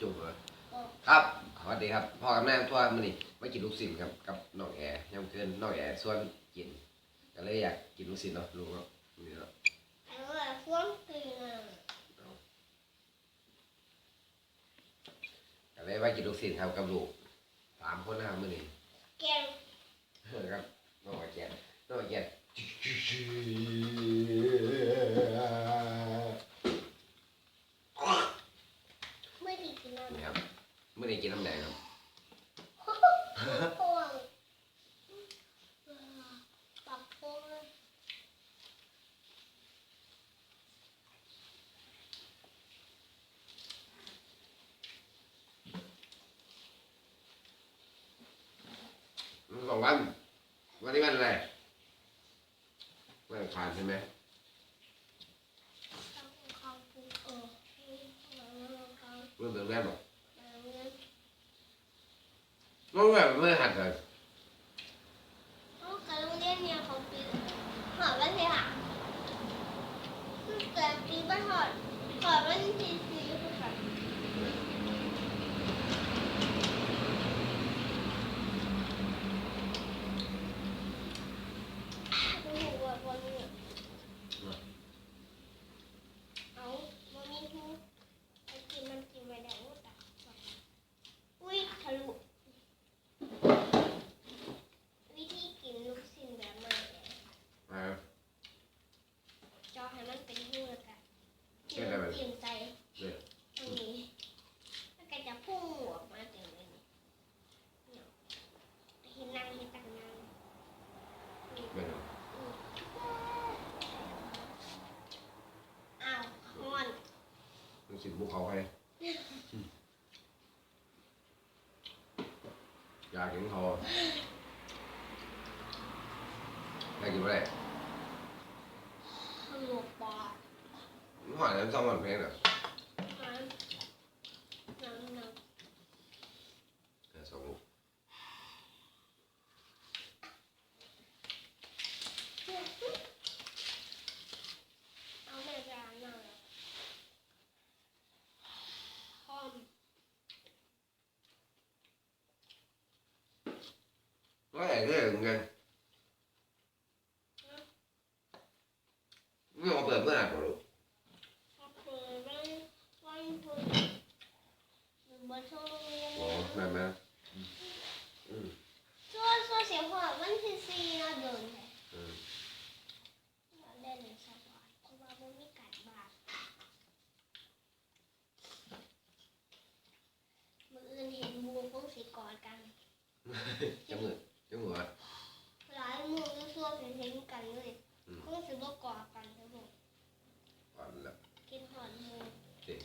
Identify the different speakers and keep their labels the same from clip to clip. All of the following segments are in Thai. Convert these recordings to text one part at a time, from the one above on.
Speaker 1: จุกเลยครับสวัสดีครับพ่อกับแม่ทั่วมื้อนี้มากินลูกศิลครับกับน้องแอร์ยามเกินน้องแอร์ส่วนกินก็เลยอยากกินลูกศิลเนาะลูกเนาะนี่เนาะ
Speaker 2: อันว่าช่วงตีน่ะ
Speaker 1: ก็เลยว่ากินลูกศิลครับกับลูกสามคนนะครับมื้อนี้
Speaker 2: แกง
Speaker 1: ครับน้องแกนน้องแกน
Speaker 2: ไม่ได้กินน้ำ
Speaker 1: นี่ครับมื้อนี้กินน้ำแดงครับ
Speaker 2: พวงปักพวง
Speaker 1: สอวัน วันนี้วันอะไรวันอังคารใช่ไหม
Speaker 2: รู้เรื่
Speaker 1: องเดือนแรกบอก
Speaker 2: น้
Speaker 1: แบบไม่หัดเลย
Speaker 2: การโรงเรียนเนี่ยเขาปีหอดวันที่ห้าแต่ปีบ้านหอดหอดวันที่สี่ค่ะโอ้โหวันนี้เอาวันนี้ทูไอ้กินมันกินไปแล้วแต่อุ้ยทะลุ วิธีกินลูกชิ้นแบบใหม่เลย
Speaker 1: อ่า
Speaker 2: จอให้มันเป็นหูแล้วกัน
Speaker 1: แค่ไหนมัน
Speaker 2: จิ้มใส่
Speaker 1: เนี่ย
Speaker 2: ตรงนี้แล้วก็จะพุ่งออกมาถึงนี้เนี่ยเห็นนางเห็นตังนาง
Speaker 1: ไม่รู้
Speaker 2: อ้าวคอน
Speaker 1: ลูกศิษย์บุกเขาให้ อยากเห็นเขาได้กินอะไร
Speaker 2: ขนมปอด
Speaker 1: หอยน้ำซองมันเพลงเหรอ
Speaker 2: น้ำน้ำน้
Speaker 1: เออสองลูกำ
Speaker 2: เอาแม่จานหน่อยคอม
Speaker 1: ก็ใหญ่ก็เหมือนกันไม่เอาเปิดเมื่อไหร่ก่อนลูก
Speaker 2: ก็คือวันวันพุธหรือบนช่วงโรงเรียน
Speaker 1: อ๋อ
Speaker 2: เนี่ย
Speaker 1: แม่แม่อืม
Speaker 2: ช่วงช่วงเสียงหัววันที่สี่เนาะเดินไป
Speaker 1: อืม
Speaker 2: เราเล่นสบายเพราะว่ามันมีการบ้านมืออื่นเห็นบูคงสีกอดกัน
Speaker 1: จมูกจมูกอะ
Speaker 2: หลายมือก็ช่วงเห็นกันเลย
Speaker 1: อืม
Speaker 2: คงสิบ่กอดกันทั้งหมด
Speaker 1: อ่อนแล้ว
Speaker 2: กินหอนมือ
Speaker 1: เด็ก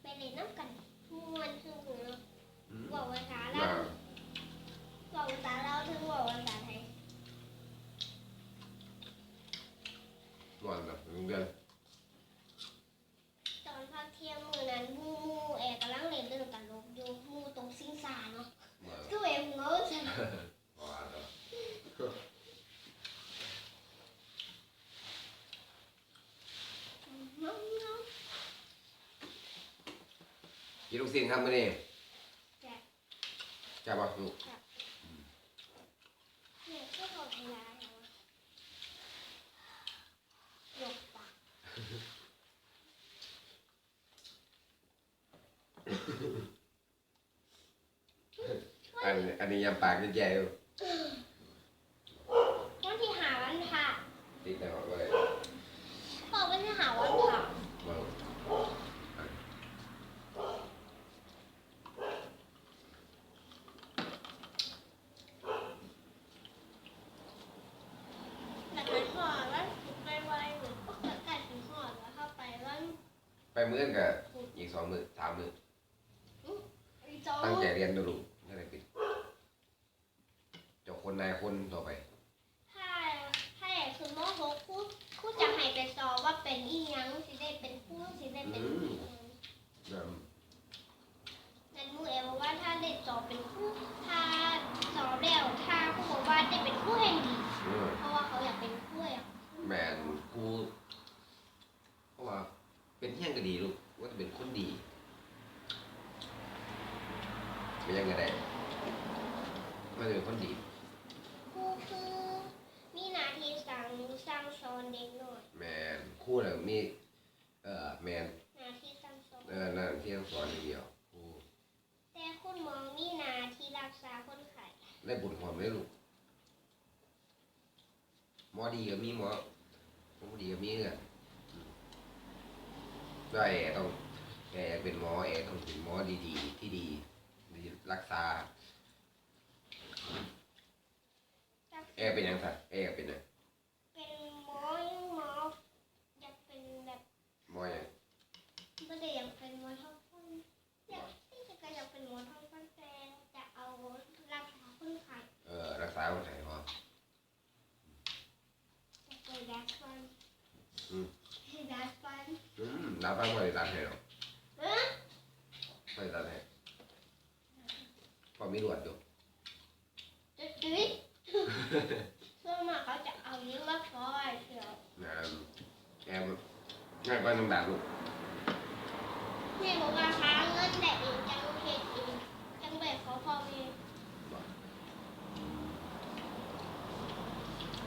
Speaker 2: ไปเล่ นน้ำกันม่วนคือมือ
Speaker 1: อืม
Speaker 2: บอกภาษา
Speaker 1: มา
Speaker 2: ลาวบอกภาษาลาวถึงบอกภาษาไทย
Speaker 1: อ่อนแล้วเหมือนกัน
Speaker 2: ตอนพักเที่ยงมือนั้นหมูหมูแอกำลังเล่นเรื่องตลกอยู่หมูตรงซิงซาเนาะ
Speaker 1: มา
Speaker 2: ก็เองเงาใช่ไหม
Speaker 1: อ่อนแล้ว
Speaker 2: เงาเงา
Speaker 1: กินลูกศิษย์ครับมื่อนี้
Speaker 2: แจก
Speaker 1: จับป่ะลูก
Speaker 2: เนี่ยก็ขอเวลาแล้วอะหยกปาก
Speaker 1: อันอันนี้ยำปากจะแย่อยู่
Speaker 2: วันที่หาวันผ่า
Speaker 1: ติดแต่หัวเลย
Speaker 2: บอกวันที่หาวันผ่า
Speaker 1: มา
Speaker 2: แต่ไปหอดวันไปไวเหมือนพวกเกิดการถึงหอดแล้วเข้าไปวัน
Speaker 1: ไปมื้ออน กับอีกสองมื้อสามมื้อ
Speaker 2: ไอ้โจ้
Speaker 1: ตั้งใจเรียนนะลูกไม่ได้ปิดเจ้าคนนายคนต่อไป
Speaker 2: ถ้าถ้าอยากคือโมโหครูครูจะให้ไปสอบว่าเป็นอีหยังสิได้เป็นครูสิได้เป็นอีหยัง
Speaker 1: เริ่ม
Speaker 2: นั่นหมูเอบอกว่าถ้าได้สอบเป็นครูถ้าสอบแล้วถ้าครูบอกว่าได้เป็นครูแห่งดี
Speaker 1: อืม
Speaker 2: เพราะว่าเขาอยากเป็นครูอยาก
Speaker 1: แมนกูเพราะว่าเป็นเที่ยงก็ดีลูก
Speaker 2: เว่า
Speaker 1: จะเป็นคนดีไม่ยังไงได้ว่าจะเป็นคนดี
Speaker 2: ครูคือมีหน้าที่สั่งสร้างสอนเด็กหน่อย
Speaker 1: แมนคู่น่ะมีเอ่อแมน
Speaker 2: หน้าที่สั่งสอน
Speaker 1: เออนั่นที่ต้องสอนอย่างเดียวคู่
Speaker 2: แต่คุณหมอมีหน้าที่รักษาคน ไข้
Speaker 1: ได้บุญความได้ลูกหมอดีก็มีหมอหมอดีก็มีเนี่ยก็แอร์ต้องแอร์เป็นหมอแอร์ต้องเป็นหมอดีๆ ที่ดีดีรักษา
Speaker 2: รัก
Speaker 1: แอร์เป็นหยังสัตว์แอร์เป็นหยัง
Speaker 2: เป็นหมอยังหมออยากเป็นแบบ
Speaker 1: หมอหยัง
Speaker 2: ไม่ได้อยากเป็นหมอท้องฟันอยากที่จะก็อยากเป็นหมอท้องฟันแต่จะเอารักษาคนไข้
Speaker 1: เอ่อรักษาคนไข้พอ
Speaker 2: อยากเป็นดัดฟัน
Speaker 1: อืม
Speaker 2: ดัดฟัน
Speaker 1: อืมรับบ้างบ่ได้รับให้หรอก
Speaker 2: เอ๊ะ
Speaker 1: ไม่ได้รับให้พอมีรวดอยู่
Speaker 2: จะจุ๊ยส่วนมากเขาจะเอานิ้วมาคอยเดี๋ยว
Speaker 1: นะแอร์ ง่ายกว่าน้ำดาบลูก
Speaker 2: แม่บอกว่าหาเงินแบบเองจังเฮ็ดเองจังแบบเขาพ่อแม่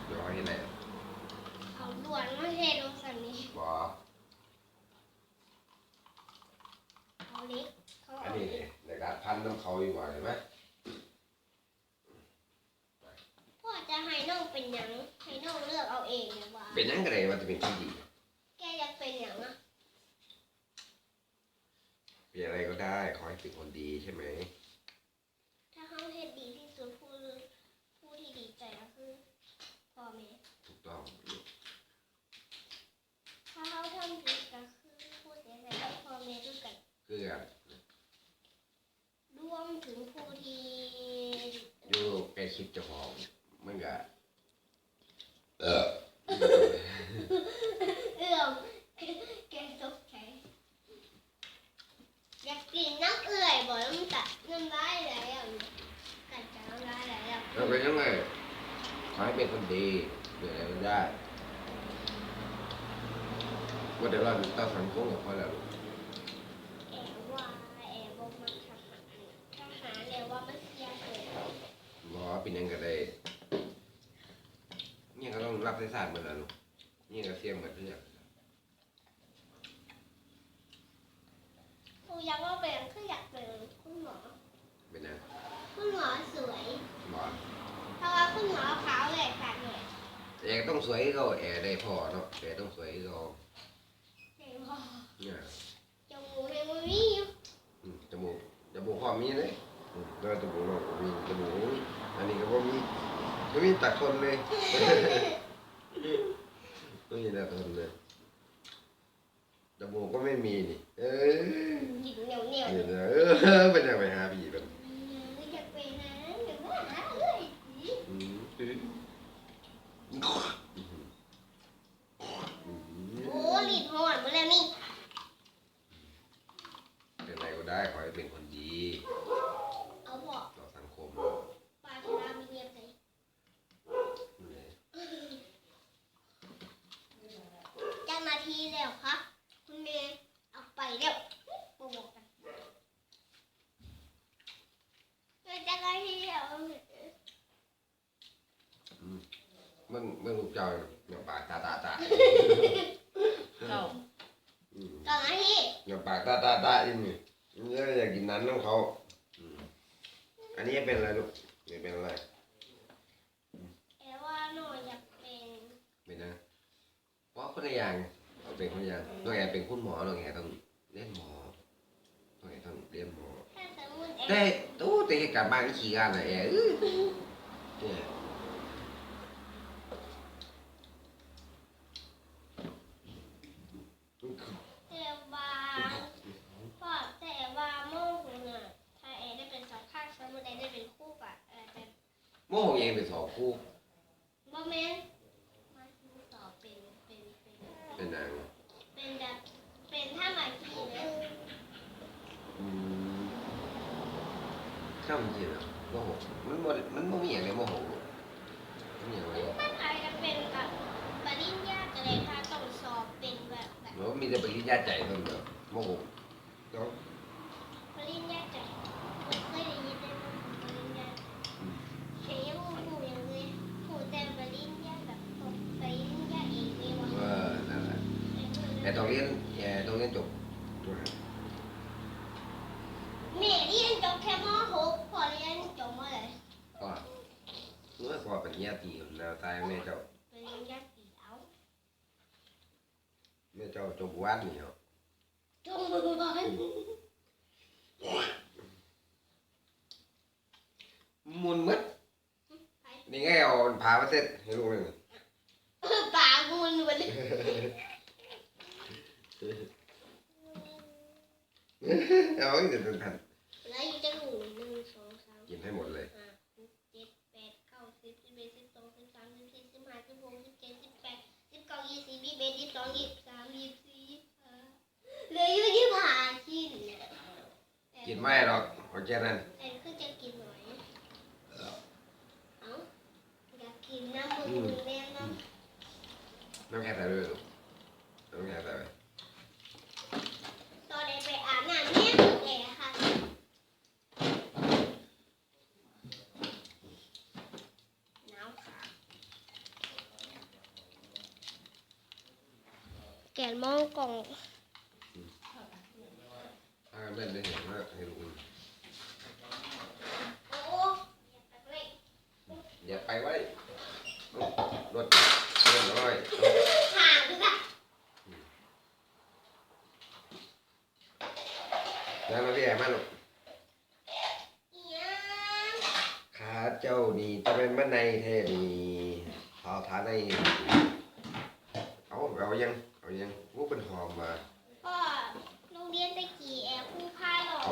Speaker 1: เดี๋ยวเขาเห็นไหน
Speaker 2: เอาด่วนมาเฮ็ดลงสันนี้
Speaker 1: บ่
Speaker 2: เอาเล็กเขา
Speaker 1: อัน
Speaker 2: เอา
Speaker 1: นี้
Speaker 2: เล็ก
Speaker 1: ในการพันน้ำเขาอยู่บ่เห็นไหม
Speaker 2: พ่อจะให้น้องเป็นหยังให้น้องเลือกเอาเองเลยว่า
Speaker 1: เป็นหยังไงว่าจะเป็นคนดี
Speaker 2: แกอยากเป็นหยังอะ
Speaker 1: เป็นอะ ไรก็ได้ ขอให้เป็นคนดีใช่ไหม
Speaker 2: ถ้าเขาเฮ็ดดีที่สุดผู้ผู้ที่ดีใจก็คือพ่อแม่
Speaker 1: ถูกต้อง
Speaker 2: ถ้าเขาทำผิดก็คือผู้เสียใจก็พ่อแม่ด้วยกัน
Speaker 1: คือกัน
Speaker 2: รวมถึงผู้ที่
Speaker 1: อยู่ใกล้ชิดเจ้าของมันก็เออ
Speaker 2: เอื้อมแกตกใจอยากกินน้ำเอื่อยบ่น้ำตัดน้ำลายไหลอะกัดจะน้ำลายไหลอะ
Speaker 1: แล้วเป็นยังไงข อให้เป็นคนดีเป็นอะไรก็ได้ ว่าเดี๋ยวเราต้องสังคมกับเขาแล้ว
Speaker 2: แอบว่าแอบบอกมาทหารทหารแล้วว่ามันเสียเกิด
Speaker 1: หมอเป็นยังไงได้เนี่ยก็ต้องรับสายสารเหมือนกันลูกเนี่ยก็เสี่ยงเหมือนเพื่อน
Speaker 2: ครูอยากว่าเป็นคืออยากเป็นคุณหมอ
Speaker 1: เป็นยัง
Speaker 2: คุณหมอสวย
Speaker 1: หมอ
Speaker 2: เพราะว่าคุณหมอขาวแหลกขาดเนี่ย
Speaker 1: แอร์ต้องสวยให้เขาแอร์ได้พอเนาะแอร์ต้องสวยให้เขา
Speaker 2: เห็นบ่
Speaker 1: เนี่ย
Speaker 2: จมูกยังไม่มีอยู่
Speaker 1: อืมจมูกจมูกพอมีเลยอืมแล้วจมูกเราก็มีจมูกบ่มีอันนี้ก็บ่มีก็มีตัดคนเลยไม่มีตัดคนเลยจมูกก็ไม่มีนี่เออ
Speaker 2: หยิบเหนียวเหนียว
Speaker 1: เดี๋ยวนะเออเป็นยังไปหาผีเป็น
Speaker 2: อยากเป็นนะอยากว่าหาเลย
Speaker 1: อืมอืมอืม
Speaker 2: โอ้หลีดหอนหมดแล้วนี่
Speaker 1: เป็นอะไรก็ได้ขอให้เป็นคนดี
Speaker 2: เอาบอก
Speaker 1: ต่อสังคม
Speaker 2: ปลาชะลามีเงียบเลย
Speaker 1: นี่
Speaker 2: เจ้าหน้าที่แล้วครับ คุณเมย์เอาไปเร็วมาบอกกันเจ้าหน้าที่แล้ว
Speaker 1: มึงมึงลูกเจ้าเงาปากตาตาตา
Speaker 3: เจ้า
Speaker 1: อืม
Speaker 2: เจ้าหน้าที่
Speaker 1: เงาปาก ตาตาตาอีนี่เนี่ยอยากกินน้ำน้ำเขาอืมอันนี้เป็นอะไรลูกนี่เป็นอะไร
Speaker 2: แอว่าหนูอยากเป็น
Speaker 1: เป็นนะเพราะคนละอย่างเอาเป็นคนละอย่างน้องแอร์เป็นคุณหมอน้องแอร์ต้องเรียนหมอน้องแอร์ต้องเรียนหมอ
Speaker 2: ถ้าสมมติแอ
Speaker 1: แต่ตู้แต่เหตุการณ์บ้านนี่ขี้กันนะแอร์เอ้ยเนี่ย
Speaker 2: ถูกบ่แม่
Speaker 1: น
Speaker 2: มันถูกต่อเป็นเป็นเป็น
Speaker 1: เป็นหนัง
Speaker 2: เป็นแบบเป็นถ้าหมายถึงนะ
Speaker 1: อืมข้ามจีนอะโมโหมันบ่มันบ่มีอย่างไรโมโหมันมีอย่างไร
Speaker 2: มันอาจจะเป็นแบบปริญญาอะไรถ้าต้องสอบเป็นแบบแบบ
Speaker 1: หรือว่ามีแต่ปริญญาใจเท่านั้นเหร
Speaker 2: อ
Speaker 1: โมโห
Speaker 2: แล้วปริญญา แค่มหกพอเรียนจบเมื่อไหร่
Speaker 1: พ่อเมื่อพอเป็นญาติแล้วตายแม่เจ้าเป็
Speaker 2: นญาติเอา
Speaker 1: แม่เจ้าจบวัดนี่เหรอ
Speaker 2: จบวัด
Speaker 1: มุนมัดนี่ไงเอาผามาเสร็จให้ลูกเลย
Speaker 2: ปากุนวันนี้
Speaker 1: เอาอีกเดื
Speaker 2: อนหนึ่ง อง
Speaker 1: ยี่
Speaker 2: สิบสามยี่สิบสี่ยี่สิเหลืออยู่ยี่สิบห้าชิ้น
Speaker 1: กินไม่หรอกข
Speaker 2: องแค่นั้น
Speaker 1: เล่นได้เห็นว่าเฮ
Speaker 2: โรอีน
Speaker 1: อย่าไปไว้รถเรื่องน้อยแล้วมาเรียกมาลูกขาเจ้านี่จะเป็นมะในเทนี่เอาฐานในเอาเอายังเอายัง
Speaker 2: วุ้เป็
Speaker 1: น
Speaker 2: ห
Speaker 1: อมมา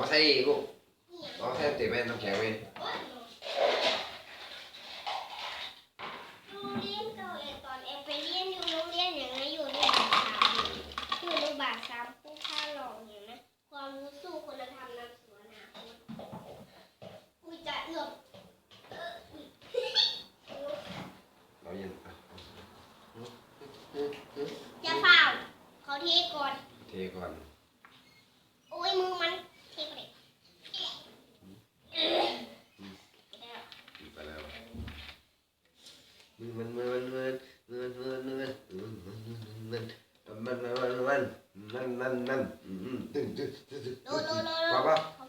Speaker 1: Saya ibu, kalau. 嗯嗯，对对对对对，爸爸。